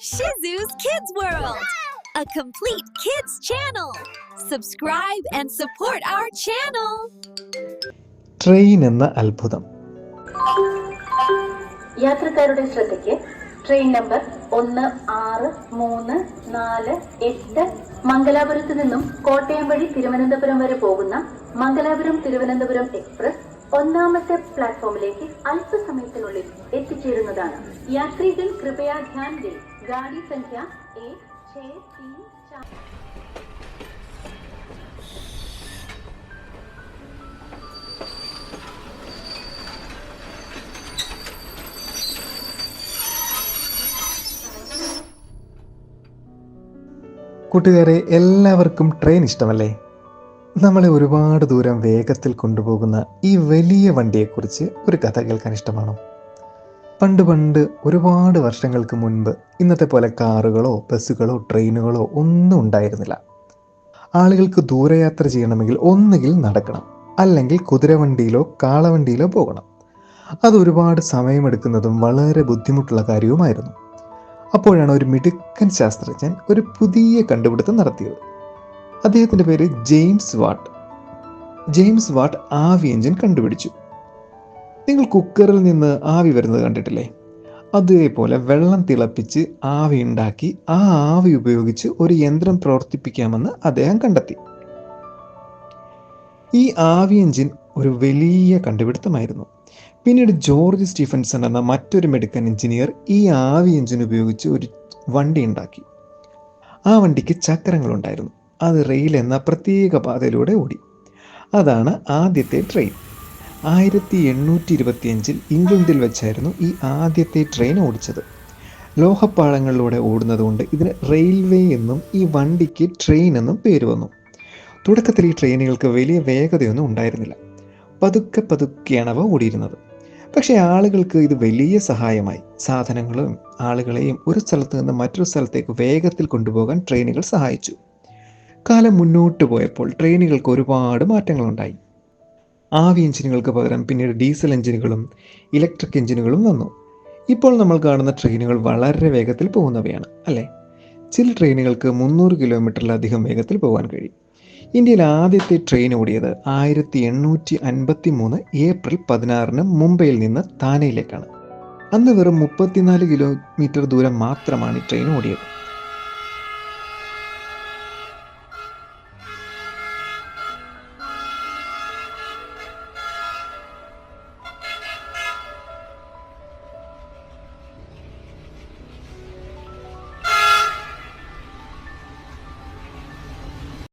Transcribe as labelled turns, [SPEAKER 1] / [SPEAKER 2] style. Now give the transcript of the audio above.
[SPEAKER 1] Shizu's Kids World, a complete kids channel. Subscribe and support our channel.
[SPEAKER 2] Train എന്ന അത്ഭുതം
[SPEAKER 3] യാത്രക്കാരുടെ ശ്രദ്ധയ്ക്ക് train number ഒന്ന് ആറ് മൂന്ന് നാല് എട്ട് മംഗലാപുരത്ത് നിന്നും കോട്ടയം വഴി തിരുവനന്തപുരം വരെ പോകുന്ന മംഗലാപുരം തിരുവനന്തപുരം എക്സ്പ്രസ് ഒന്നാമത്തെ പ്ലാറ്റ്ഫോമിലേക്ക് അല്പസമയത്തിനുള്ളിൽ എത്തിച്ചേരുന്നതാണ് യാത്രികൾ കൃപയാ ധ്യാൻ ദേ ഗാഡി സംഖ്യ एक छः तीन चार
[SPEAKER 2] കൂട്ടുകാരെ എല്ലാവർക്കും ട്രെയിൻ ഇഷ്ടമല്ലേ നമ്മളെ ഒരുപാട് ദൂരം വേഗത്തിൽ കൊണ്ടുപോകുന്ന ഈ വലിയ വണ്ടിയെക്കുറിച്ച് ഒരു കഥ കേൾക്കാൻ ഇഷ്ടമാണോ പണ്ട് പണ്ട് ഒരുപാട് വർഷങ്ങൾക്ക് മുൻപ് ഇന്നത്തെ പോലെ കാറുകളോ ബസ്സുകളോ ട്രെയിനുകളോ ഒന്നും ഉണ്ടായിരുന്നില്ല. ആളുകൾക്ക് ദൂരയാത്ര ചെയ്യണമെങ്കിൽ ഒന്നുകിൽ നടക്കണം അല്ലെങ്കിൽ കുതിരവണ്ടിയിലോ കാളവണ്ടിയിലോ പോകണം. അത് ഒരുപാട് സമയമെടുക്കുന്നതും വളരെ ബുദ്ധിമുട്ടുള്ള കാര്യവുമായിരുന്നു. അപ്പോഴാണ് ഒരു മിടുക്കൻ ശാസ്ത്രജ്ഞൻ ഒരു പുതിയ കണ്ടുപിടുത്തം നടത്തിയത്. അദ്ദേഹത്തിന്റെ പേര് ജെയിംസ് വാട്ട്. ജെയിംസ് വാട്ട് ആവി എഞ്ചിൻ കണ്ടുപിടിച്ചു. നിങ്ങൾ കുക്കറിൽ നിന്ന് ആവി വരുന്നത് കണ്ടിട്ടില്ലേ? അതേപോലെ വെള്ളം തിളപ്പിച്ച് ആവി ഉണ്ടാക്കി ആ ആവി ഉപയോഗിച്ച് ഒരു യന്ത്രം പ്രവർത്തിപ്പിക്കാമെന്ന് അദ്ദേഹം കണ്ടെത്തി. ഈ ആവി എഞ്ചിൻ ഒരു വലിയ കണ്ടുപിടുത്തമായിരുന്നു. പിന്നീട് ജോർജ് സ്റ്റീഫൻസൺ എന്ന മറ്റൊരു മെഡിക്കൽ എഞ്ചിനീയർ ഈ ആവി എഞ്ചിൻ ഉപയോഗിച്ച് ഒരു വണ്ടി ഉണ്ടാക്കി. ആ വണ്ടിക്ക് ചക്രങ്ങളുണ്ടായിരുന്നു. അത് റെയിൽ എന്ന പ്രത്യേക പാതയിലൂടെ ഓടി. അതാണ് ആദ്യത്തെ ട്രെയിൻ. ആയിരത്തി എണ്ണൂറ്റി ഇരുപത്തിയഞ്ചിൽ ഇംഗ്ലണ്ടിൽ വെച്ചായിരുന്നു ഈ ആദ്യത്തെ ട്രെയിൻ ഓടിച്ചത്. ലോഹപ്പാളങ്ങളിലൂടെ ഓടുന്നതുകൊണ്ട് ഇതിന് റെയിൽവേ എന്നും ഈ വണ്ടിക്ക് ട്രെയിൻ എന്നും പേര് വന്നു. തുടക്കത്തിൽ ഈ ട്രെയിനുകൾക്ക് വലിയ വേഗതയൊന്നും ഉണ്ടായിരുന്നില്ല. പതുക്കെ പതുക്കെയാണ് അവ ഓടിയിരുന്നത്. പക്ഷേ ആളുകൾക്ക് ഇത് വലിയ സഹായമായി. സാധനങ്ങളും ആളുകളെയും ഒരു സ്ഥലത്ത് നിന്ന് മറ്റൊരു സ്ഥലത്തേക്ക് വേഗത്തിൽ കൊണ്ടുപോകാൻ ട്രെയിനുകൾ സഹായിച്ചു. കാലം മുന്നോട്ട് പോയപ്പോൾ ട്രെയിനുകൾക്ക് ഒരുപാട് മാറ്റങ്ങളുണ്ടായി. ആവി എഞ്ചിനുകൾക്ക് പകരം പിന്നീട് ഡീസൽ എഞ്ചിനുകളും ഇലക്ട്രിക് എഞ്ചിനുകളും വന്നു. ഇപ്പോൾ നമ്മൾ കാണുന്ന ട്രെയിനുകൾ വളരെ വേഗത്തിൽ പോകുന്നവയാണ് അല്ലേ? ചില ട്രെയിനുകൾക്ക് മുന്നൂറ് കിലോമീറ്ററിലധികം വേഗത്തിൽ പോകാൻ കഴിയും. ഇന്ത്യയിൽ ആദ്യത്തെ ട്രെയിൻ ഓടിയത് ആയിരത്തി എണ്ണൂറ്റി അൻപത്തി മൂന്ന് ഏപ്രിൽ പതിനാറിന് മുംബൈയിൽ നിന്ന് താനെയിലേക്കാണ്. അന്ന് വെറും മുപ്പത്തിനാല് കിലോമീറ്റർ ദൂരം മാത്രമാണ് ഈ ട്രെയിൻ ഓടിയത്.